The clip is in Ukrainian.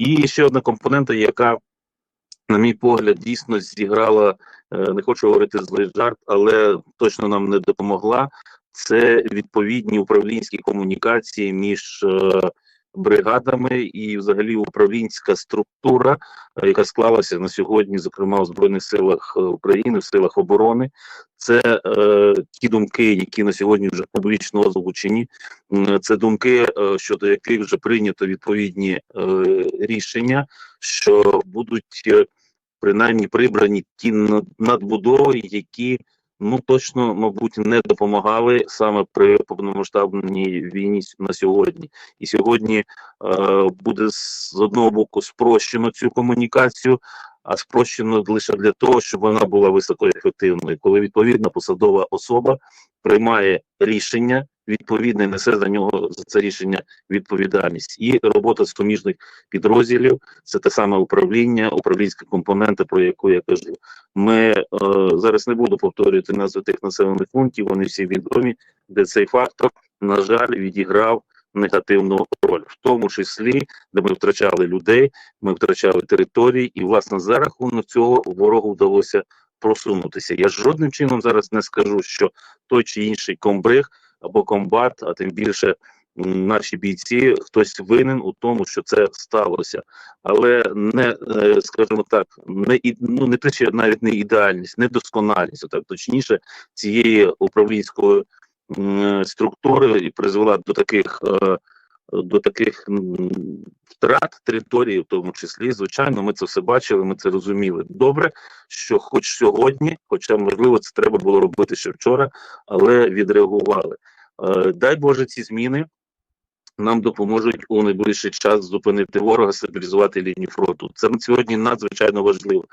І ще одна компонента, яка, на мій погляд, дійсно зіграла, е, не хочу говорити злий жарт, але точно нам не допомогла. Це відповідні управлінські комунікації між е, бригадами і, взагалі, управлінська структура, е, яка склалася на сьогодні, зокрема у збройних силах е, України, в силах оборони. Це е, ті думки, які на сьогодні вже публічно озвучені. Це думки, е, щодо яких вже прийнято відповідні е, рішення, що будуть принаймні прибрані ті над- надбудови, які ну точно, мабуть, не допомагали саме при повномасштабній війні на сьогодні. І сьогодні е, буде з одного боку спрощено цю комунікацію, а спрощено лише для того, щоб вона була високоефективною, коли відповідна посадова особа приймає рішення, відповідне несе за нього за це рішення відповідальність і робота суміжних підрозділів це те саме управління, управлінські компоненти, про яку я кажу. Ми е, зараз не буду повторювати назви тих населених пунктів, вони всі відомі, де цей фактор, на жаль, відіграв негативну роль, в тому числі, де ми втрачали людей, ми втрачали території, і власне за рахунок цього ворогу вдалося просунутися. Я жодним чином зараз не скажу, що той чи інший комбриг або комбат, а тим більше наші бійці, хтось винен у тому, що це сталося, але не е, скажімо так, не ну не що навіть не ідеальність, не досконалість, так точніше, цієї управлінської структури і призвела до таких. е, До таких втрат території, в тому числі, звичайно, ми це все бачили, ми це розуміли. Добре, що хоч сьогодні, хоча можливо це треба було робити ще вчора, але відреагували. Е, Дай Боже, ці зміни нам допоможуть у найближчий час зупинити ворога, стабілізувати лінію фронту. Це сьогодні надзвичайно важливо.